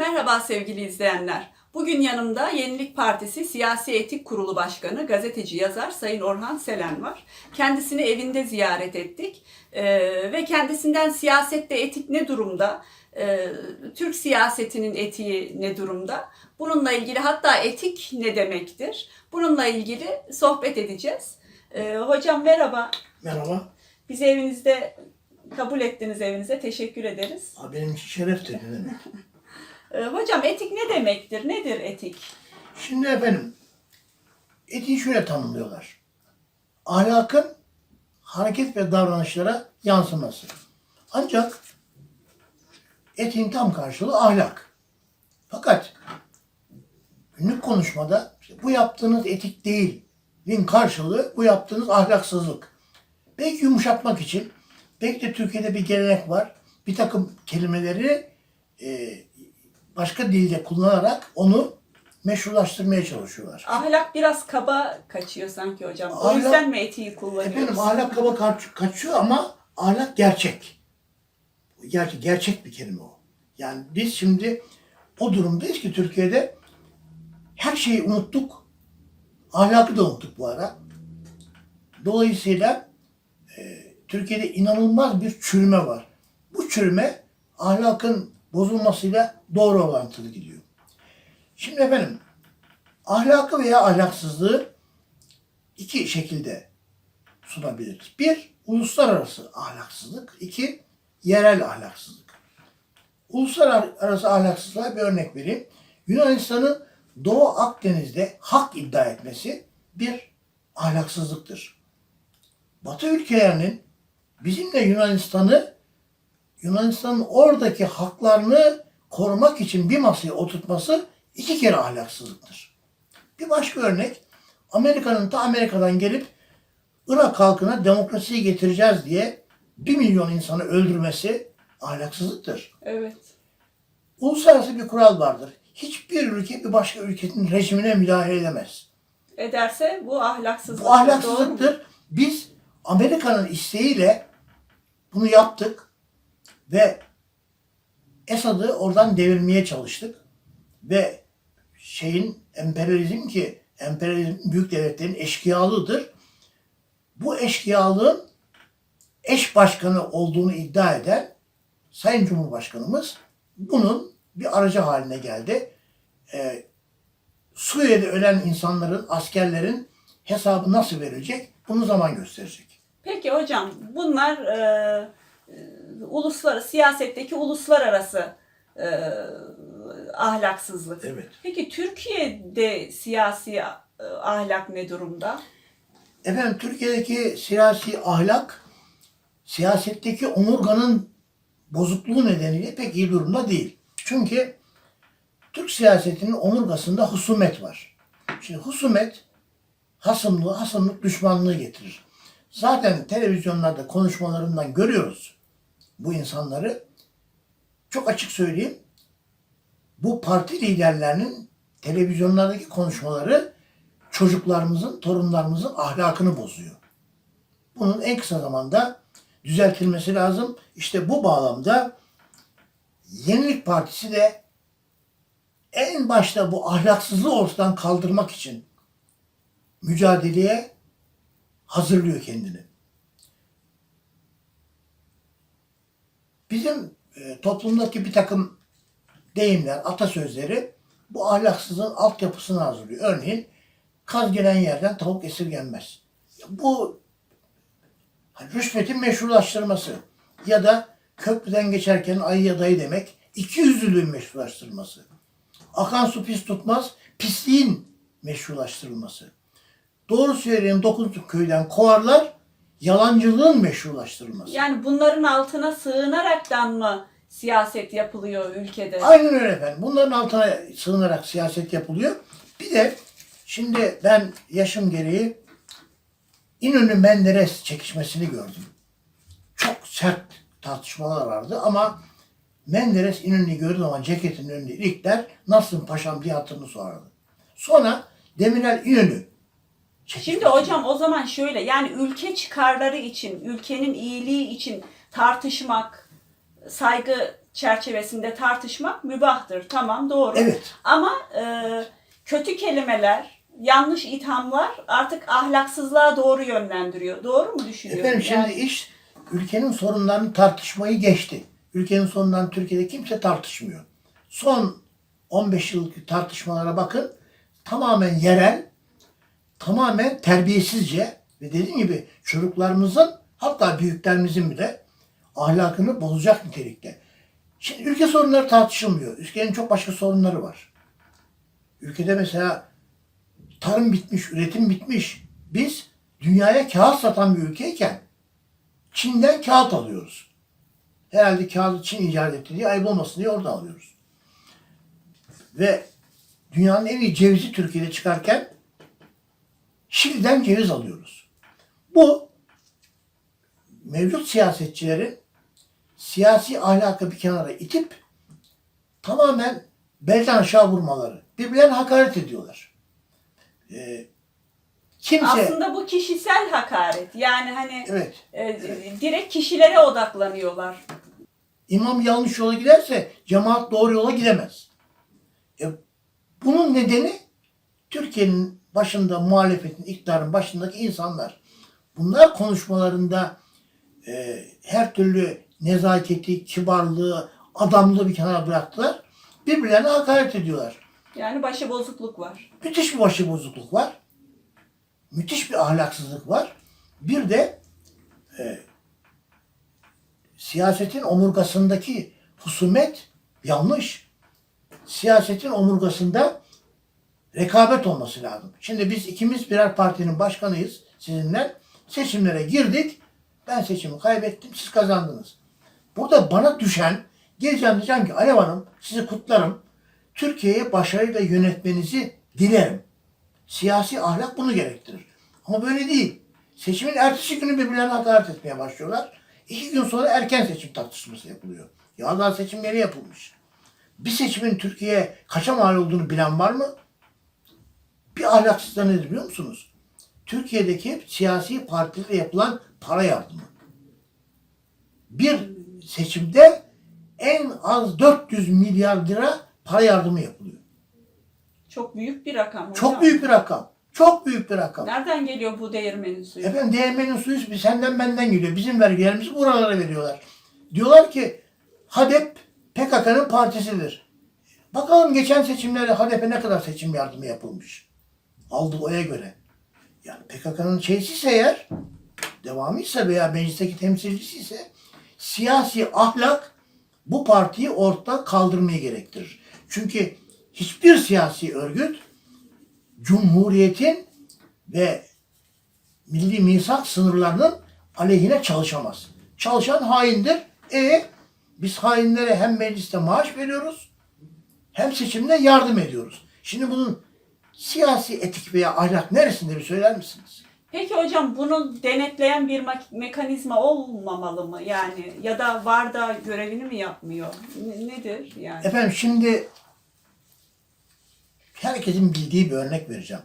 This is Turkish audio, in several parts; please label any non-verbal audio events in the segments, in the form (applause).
Merhaba sevgili izleyenler. Bugün yanımda Yenilik Partisi Siyasi Etik Kurulu Başkanı, gazeteci, yazar Sayın Orhan Selen var. Kendisini evinde ziyaret ettik Ee, ve kendisinden siyasette etik ne durumda, Ee, Türk siyasetinin etiği ne durumda, bununla ilgili hatta etik ne demektir, bununla ilgili sohbet edeceğiz. Ee, hocam merhaba, Merhaba. bizi evinizde kabul ettiniz evinize, teşekkür ederiz. Aa, Benim şereftir ne demek. Ee, hocam etik ne demektir, nedir etik? Şimdi efendim, etiği şöyle tanımlıyorlar. Ahlakın hareket ve davranışlara yansıması. Ancak etiğin tam karşılığı ahlak. Fakat günlük konuşmada işte bu yaptığınız etik değilin karşılığı bu yaptığınız ahlaksızlık. Belki yumuşatmak için, belki de Türkiye'de bir gelenek var. Bir takım kelimeleri e, başka dilde kullanarak onu meşrulaştırmaya çalışıyorlar. Ahlak biraz kaba kaçıyor sanki hocam. O Ahlak- yüzden mi etiği kullanıyoruz? Efendim ahlak kaba kaç- kaçıyor ama ahlak gerçek. Gerçek, gerçek bir kelime o. Yani biz şimdi o durumdayız ki Türkiye'de her şeyi unuttuk. Ahlakı da unuttuk bu ara. Dolayısıyla e, Türkiye'de inanılmaz bir çürüme var. Bu çürüme ahlakın bozulmasıyla doğru orantılı gidiyor. Şimdi efendim ahlakı veya ahlaksızlığı iki şekilde sunabiliriz. Bir, uluslararası ahlaksızlık. iki yerel ahlaksızlık. Uluslararası ahlaksızlığa bir örnek vereyim. Yunanistan'ın Doğu Akdeniz'de hak iddia etmesi bir ahlaksızlıktır. Batı ülkelerinin bizimle Yunanistan'ı Yunanistan'ın oradaki haklarını korumak için bir masaya oturtması iki kere ahlaksızlıktır. Bir başka örnek Amerika'nın da Amerika'dan gelip Irak halkına demokrasiyi getireceğiz diye bir milyon insanı öldürmesi ahlaksızlıktır. Evet. Uluslararası bir kural vardır. Hiçbir ülke bir başka ülkenin rejimine müdahale edemez. Ederse bu ahlaksızlık. Bu ahlaksızlıktır. Biz Amerika'nın isteğiyle bunu yaptık ve Esad'ı oradan devirmeye çalıştık. Ve şeyin emperyalizm ki emperyalizm büyük devletlerin eşkıyalığıdır. Bu eşkıyalığın eş başkanı olduğunu iddia eden Sayın Cumhurbaşkanımız bunun bir aracı haline geldi. Ee, Suriye'de ölen insanların, askerlerin hesabı nasıl verilecek? Bunu zaman gösterecek. Peki hocam bunlar e, uluslararası siyasetteki uluslararası e, ahlaksızlık. Evet. Peki Türkiye'de siyasi e, ahlak ne durumda? Efendim Türkiye'deki siyasi ahlak siyasetteki omurganın bozukluğu nedeniyle pek iyi durumda değil. Çünkü Türk siyasetinin omurgasında husumet var. Şimdi husumet hasımlığı, hasımlık düşmanlığı getirir. Zaten televizyonlarda konuşmalarından görüyoruz bu insanları. Çok açık söyleyeyim. Bu parti liderlerinin televizyonlardaki konuşmaları çocuklarımızın, torunlarımızın ahlakını bozuyor. Bunun en kısa zamanda düzeltilmesi lazım. İşte bu bağlamda Yenilik Partisi de en başta bu ahlaksızlığı ortadan kaldırmak için mücadeleye hazırlıyor kendini. Bizim e, toplumdaki bir takım deyimler, atasözleri bu ahlaksızlığın altyapısını hazırlıyor. Örneğin kaz gelen yerden tavuk esirgenmez. Bu hani rüşvetin meşrulaştırması ya da köprüden geçerken ayıya dayı demek iki yüzlülüğün meşrulaştırılması. Akan su pis tutmaz, pisliğin meşrulaştırılması. Doğru söyleyen dokuz köyden kovarlar, yalancılığın meşrulaştırılması. Yani bunların altına sığınaraktan mı siyaset yapılıyor ülkede? Aynen öyle efendim. Bunların altına sığınarak siyaset yapılıyor. Bir de şimdi ben yaşım gereği İnönü Menderes çekişmesini gördüm. Çok sert tartışmalar vardı ama Menderes İnönü'yü gördüğü zaman ceketinin önünde ilikler nasılsın paşam diye hatırını sorardı. Sonra Demirel İnönü çekişmesi. Şimdi hocam o zaman şöyle yani ülke çıkarları için, ülkenin iyiliği için tartışmak, saygı çerçevesinde tartışmak mübahtır. Tamam doğru. Evet. Ama e, kötü kelimeler, yanlış ithamlar artık ahlaksızlığa doğru yönlendiriyor. Doğru mu düşünüyorum? Efendim şimdi Yani- iş ülkenin sorunlarını tartışmayı geçti. Ülkenin sorunlarını Türkiye'de kimse tartışmıyor. Son 15 yıllık tartışmalara bakın. Tamamen yerel, tamamen terbiyesizce ve dediğim gibi çocuklarımızın hatta büyüklerimizin bile ahlakını bozacak nitelikte. Şimdi ülke sorunları tartışılmıyor. Ülkenin çok başka sorunları var. Ülkede mesela tarım bitmiş, üretim bitmiş. Biz dünyaya kağıt satan bir ülkeyken Çin'den kağıt alıyoruz. Herhalde kağıdı Çin icat etti diye ayıp olmasın diye oradan alıyoruz. Ve dünyanın en iyi cevizi Türkiye'de çıkarken Şili'den ceviz alıyoruz. Bu mevcut siyasetçilerin siyasi ahlakı bir kenara itip tamamen belden aşağı vurmaları. Birbirlerine hakaret ediyorlar. Ee, kimse... Aslında bu kişisel hakaret. Yani hani Evet. e, direkt kişilere odaklanıyorlar. İmam yanlış yola giderse cemaat doğru yola gidemez. E, bunun nedeni Türkiye'nin başında muhalefetin, iktidarın başındaki insanlar. Bunlar konuşmalarında e, her türlü nezaketi, kibarlığı, adamlığı bir kenara bıraktılar. Birbirlerine hakaret ediyorlar. Yani başıbozukluk var. Müthiş bir başıbozukluk var. Müthiş bir ahlaksızlık var. Bir de e, siyasetin omurgasındaki husumet yanlış. Siyasetin omurgasında rekabet olması lazım. Şimdi biz ikimiz birer partinin başkanıyız sizinle. Seçimlere girdik. Ben seçimi kaybettim, siz kazandınız. Burada bana düşen, geleceğim diyeceğim ki Alev Hanım sizi kutlarım. Türkiye'yi başarıyla yönetmenizi dilerim. Siyasi ahlak bunu gerektirir. Ama böyle değil. Seçimin ertesi günü birbirlerine hakaret etmeye başlıyorlar. İki gün sonra erken seçim tartışması yapılıyor. Ya daha seçim yeni yapılmış. Bir seçimin Türkiye'ye kaça mal olduğunu bilen var mı? Bir ahlaksızlık nedir biliyor musunuz? Türkiye'deki siyasi partilere yapılan para yardımı. Bir seçimde en az 400 milyar lira para yardımı yapılıyor. Çok büyük bir rakam hocam. Çok büyük bir rakam. Çok büyük bir rakam. Nereden geliyor bu değirmenin suyu? Efendim değirmenin suyu senden benden geliyor. Bizim vergilerimizi buralara veriyorlar. Diyorlar ki HADEP PKK'nın partisidir. Bakalım geçen seçimlerde HADEP'e ne kadar seçim yardımı yapılmış. Aldığı oya göre. Yani PKK'nın şeysi ise eğer devamıysa veya meclisteki temsilcisi ise siyasi ahlak bu partiyi ortadan kaldırmayı gerektirir. Çünkü hiçbir siyasi örgüt Cumhuriyetin ve milli misak sınırlarının aleyhine çalışamaz. Çalışan haindir. E biz hainlere hem mecliste maaş veriyoruz hem seçimde yardım ediyoruz. Şimdi bunun siyasi etik veya ahlak neresinde bir söyler misiniz? Peki hocam bunu denetleyen bir mekanizma olmamalı mı? Yani ya da var da görevini mi yapmıyor? Ne- nedir yani? Efendim şimdi herkesin bildiği bir örnek vereceğim.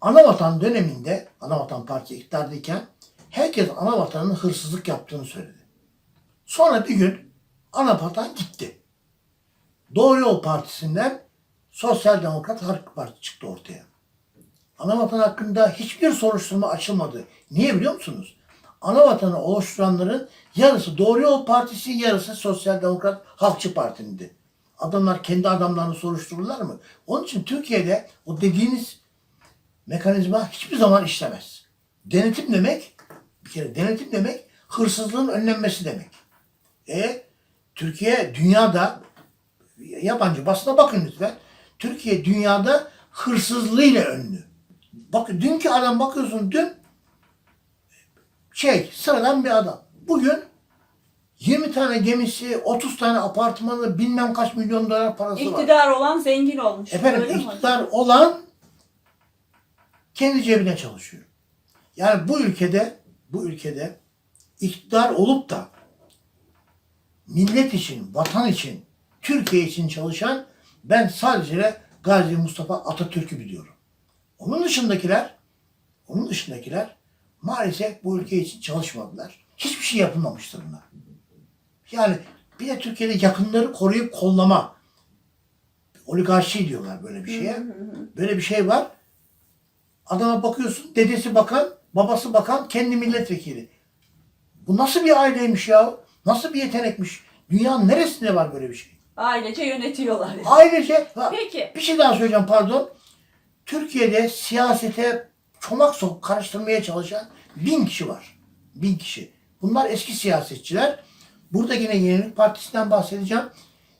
Anavatan döneminde, Anavatan Partisi iktidardayken herkes Anavatan'ın hırsızlık yaptığını söyledi. Sonra bir gün Anavatan gitti. Doğru Yol Partisi'nden Sosyal Demokrat Halk Parti çıktı ortaya. Anavatan hakkında hiçbir soruşturma açılmadı. Niye biliyor musunuz? Anavatan'ı oluşturanların yarısı Doğru Yol Partisi, yarısı Sosyal Demokrat Halkçı Parti'ndi. Adamlar kendi adamlarını soruştururlar mı? Onun için Türkiye'de o dediğiniz mekanizma hiçbir zaman işlemez. Denetim demek, bir kere denetim demek hırsızlığın önlenmesi demek. E Türkiye dünyada yabancı basına bakın lütfen. Türkiye dünyada hırsızlığıyla ünlü. Bakın dünkü adam bakıyorsun dün şey sıradan bir adam. Bugün 20 tane gemisi, 30 tane apartmanı, bilmem kaç milyon dolar parası var. İktidar olan zengin olmuş. Efendim öyle mi iktidar hocam? olan kendi cebine çalışıyor. Yani bu ülkede bu ülkede iktidar olup da millet için, vatan için, Türkiye için çalışan ben sadece Gazi Mustafa Atatürk'ü biliyorum. Onun dışındakiler onun dışındakiler maalesef bu ülke için çalışmadılar. Hiçbir şey yapılmamıştır buna. Yani Bir de Türkiye'de yakınları koruyup kollama. Oligarşi diyorlar böyle bir şeye. Böyle bir şey var. Adama bakıyorsun dedesi bakan, babası bakan, kendi milletvekili. Bu nasıl bir aileymiş ya? Nasıl bir yetenekmiş? Dünyanın neresinde var böyle bir şey? Ailece yönetiyorlar. yani. (laughs) Ailece, ha, Peki. bir şey daha söyleyeceğim pardon. Türkiye'de siyasete çomak sok karıştırmaya çalışan bin kişi var. Bin kişi. Bunlar eski siyasetçiler. Burada yine Yenilik Partisi'nden bahsedeceğim.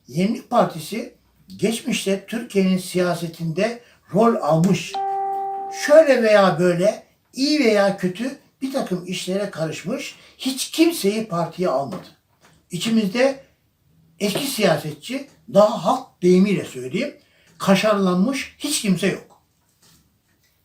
Yenilik Partisi geçmişte Türkiye'nin siyasetinde rol almış. Şöyle veya böyle iyi veya kötü bir takım işlere karışmış. Hiç kimseyi partiye almadı. İçimizde eski siyasetçi daha halk deyimiyle söyleyeyim kaşarlanmış hiç kimse yok.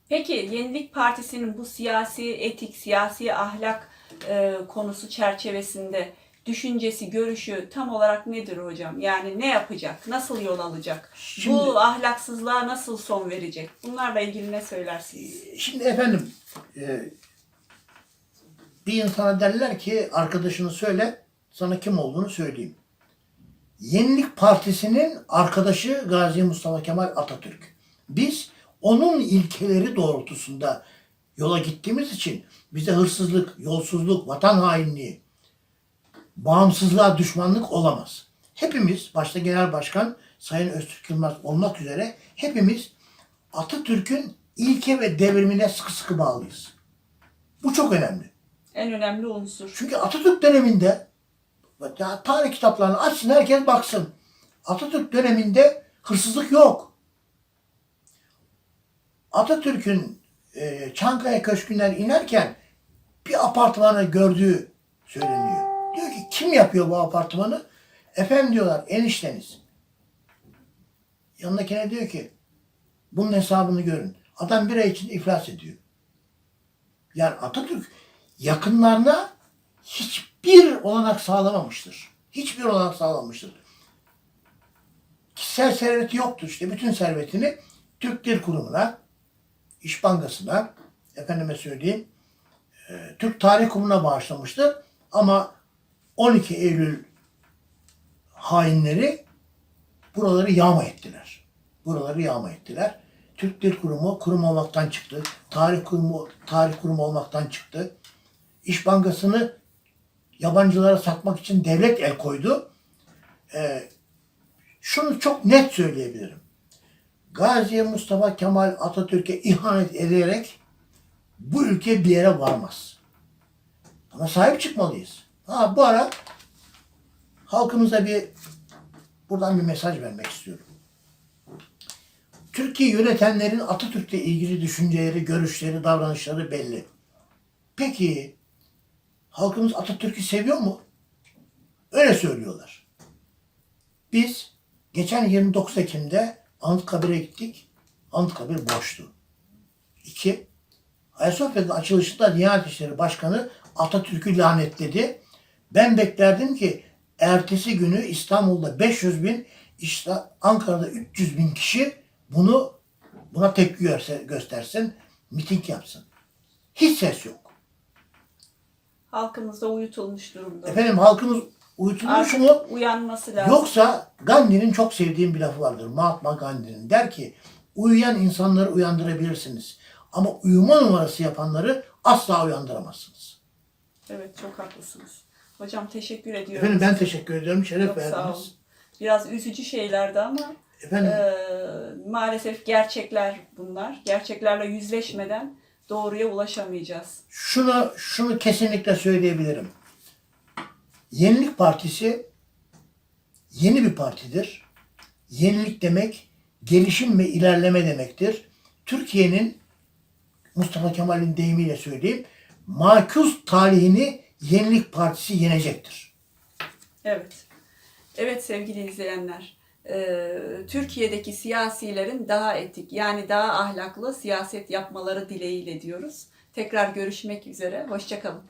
Peki Yenilik Partisi'nin bu siyasi etik, siyasi ahlak e, konusu çerçevesinde düşüncesi, görüşü tam olarak nedir hocam? Yani ne yapacak? Nasıl yol alacak? Şimdi- bu ahlaksızlığa nasıl son verecek? Bunlarla ilgili ne söylersiniz? Şimdi efendim e, bir insana derler ki arkadaşını söyle sana kim olduğunu söyleyeyim. Yenilik Partisi'nin arkadaşı Gazi Mustafa Kemal Atatürk. Biz onun ilkeleri doğrultusunda yola gittiğimiz için bize hırsızlık, yolsuzluk, vatan hainliği, bağımsızlığa düşmanlık olamaz. Hepimiz, başta Genel Başkan Sayın Öztürk Yılmaz olmak üzere hepimiz Atatürk'ün ilke ve devrimine sıkı sıkı bağlıyız. Bu çok önemli. En önemli unsur. Çünkü Atatürk döneminde ya tarih kitaplarını açsın herkes baksın. Atatürk döneminde hırsızlık yok. Atatürk'ün e, Çankaya Köşkü'nden inerken bir apartmanı gördüğü söyleniyor. Diyor ki kim yapıyor bu apartmanı? Efendim diyorlar enişteniz. Yanındakine diyor ki bunun hesabını görün. Adam bir ay içinde iflas ediyor. Yani Atatürk yakınlarına hiçbir olanak sağlamamıştır. Hiçbir olanak sağlamamıştır. Kişisel serveti yoktur. İşte bütün servetini Türk Dil Kurumu'na, İş Bankası'na, efendime söyleyeyim, e, Türk Tarih Kurumu'na bağışlamıştır. Ama 12 Eylül hainleri buraları yağma ettiler. Buraları yağma ettiler. Türk Dil Kurumu kurum olmaktan çıktı. Tarih Kurumu tarih kurumu olmaktan çıktı. İş Bankası'nı yabancılara satmak için devlet el koydu. Ee, şunu çok net söyleyebilirim. Gazi Mustafa Kemal Atatürk'e ihanet ederek bu ülke bir yere varmaz. Buna sahip çıkmalıyız. Ha bu ara halkımıza bir buradan bir mesaj vermek istiyorum. Türkiye yönetenlerin Atatürk'le ilgili düşünceleri, görüşleri, davranışları belli. Peki halkımız Atatürk'ü seviyor mu? Öyle söylüyorlar. Biz geçen 29 Ekim'de Anıtkabir'e gittik. Anıtkabir boştu. İki, Ayasofya'nın açılışında Diyanet İşleri Başkanı Atatürk'ü lanetledi. Ben beklerdim ki ertesi günü İstanbul'da 500 bin, işte Ankara'da 300 bin kişi bunu buna tepki göstersin, miting yapsın. Hiç ses yok. Halkımızda uyutulmuş durumda. Efendim halkımız uyutulmuş Artık mu? uyanması lazım. Yoksa Gandhi'nin çok sevdiğim bir lafı vardır. Mahatma Gandhi'nin der ki uyuyan insanları uyandırabilirsiniz. Ama uyuma numarası yapanları asla uyandıramazsınız. Evet çok haklısınız. Hocam teşekkür ediyorum. Efendim ben teşekkür ediyorum. Şeref Çok verdiniz. Biraz üzücü şeylerdi ama Efendim e, maalesef gerçekler bunlar. Gerçeklerle yüzleşmeden doğruya ulaşamayacağız. şunu şunu kesinlikle söyleyebilirim. Yenilik Partisi yeni bir partidir. Yenilik demek gelişim ve ilerleme demektir. Türkiye'nin Mustafa Kemal'in deyimiyle söyleyeyim, makus talihini Yenilik Partisi yenecektir. Evet. Evet sevgili izleyenler. E, Türkiye'deki siyasilerin daha etik yani daha ahlaklı siyaset yapmaları dileğiyle diyoruz. Tekrar görüşmek üzere. Hoşçakalın.